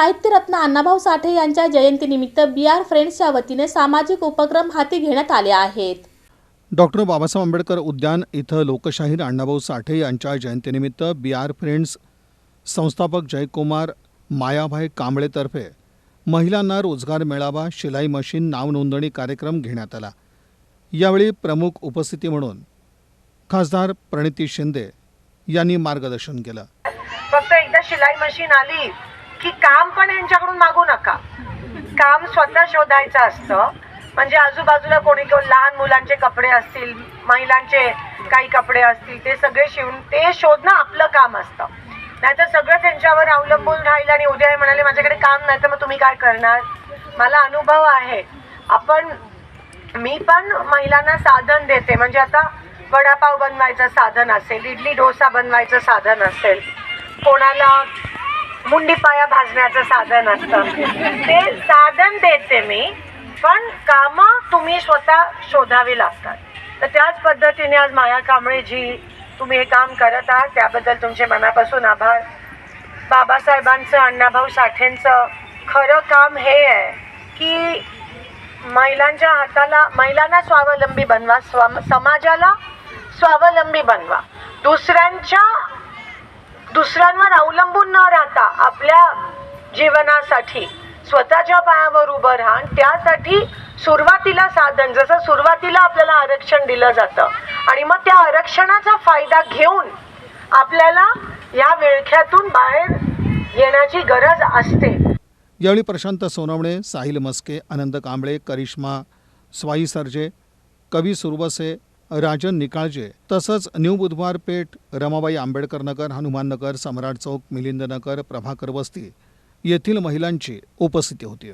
साहित्यरत्न अण्णाभाऊ साठे यांच्या जयंतीनिमित्त बी आर फ्रेंड्सच्या वतीने सामाजिक उपक्रम हाती घेण्यात आले आहेत. डॉक्टर बाबासाहेब आंबेडकर उद्यान इथं लोकशाहीर अण्णाभाऊ साठे यांच्या जयंतीनिमित्त बी आर फ्रेंड्स संस्थापक जयकुमार मायाभाई कांबळेतर्फे महिलांना रोजगार मेळावा शिलाई मशीन नाव नोंदणी कार्यक्रम घेण्यात आला. यावेळी प्रमुख उपस्थिती म्हणून खासदार प्रणिती शिंदे यांनी मार्गदर्शन केलं. फक्त एकदा शिलाई मशीन आली की काम पण यांच्याकडून मागू नका. काम स्वतः शोधायचं असतं. म्हणजे आजूबाजूला कोणी कोण लहान मुलांचे कपडे असतील महिलांचे काही कपडे असतील ते सगळे शिवून ते शोधणं आपलं काम असतं. नाहीतर सगळं त्यांच्यावर अवलंबून राहील आणि उद्या हे म्हणाले माझ्याकडे काम नाही तर मग तुम्ही काय करणार? मला अनुभव आहे. आपण मी पण महिलांना साधन देते. म्हणजे आता वडापाव बनवायचं साधन असेल इडली डोसा बनवायचं साधन असेल कोणाला मुंडी पाया भाजण्याचं साधन असतं. ते साधन देते मी पण कामं तुम्ही स्वतः शोधावी लागतात. तर त्याच पद्धतीने आज माया कांबळे जी तुम्ही हे काम करत आहात. त्याबद्दल तुमचे मनापासून आभार. बाबासाहेबांचं अण्णाभाऊ साठेंचं खरं काम हे आहे की महिलांच्या हाताला महिलांना स्वावलंबी बनवा स्वा समाजाला स्वावलंबी बनवा. दुसऱ्यांच्या दुसऱ्यांवर अवलंबून आपल्या जीवनासाठी स्वतःच्या पायावर उभं राहा आणि त्यासाठी सुरुवातीला साधन जसं सुरुवातीला आपल्याला आरक्षण दिलं जातं. आणि मग त्या आरक्षणाचा फायदा घेऊन आपल्याला या विळख्यातून बाहेर येण्याची गरज असते. यावेळी प्रशांत सोनवणे साहिल मस्के आनंद कांबळे करिश्मा स्वाई सरजे कवी सुरवसे राजन निकाळजे तसंच न्यू बुधवार पेठ रमाबाई आंबेडकर नगर हनुमान नगर सम्राट चौक मिलिंद नगर प्रभाकर वस्ती येथील महिलांची उपस्थिती होती.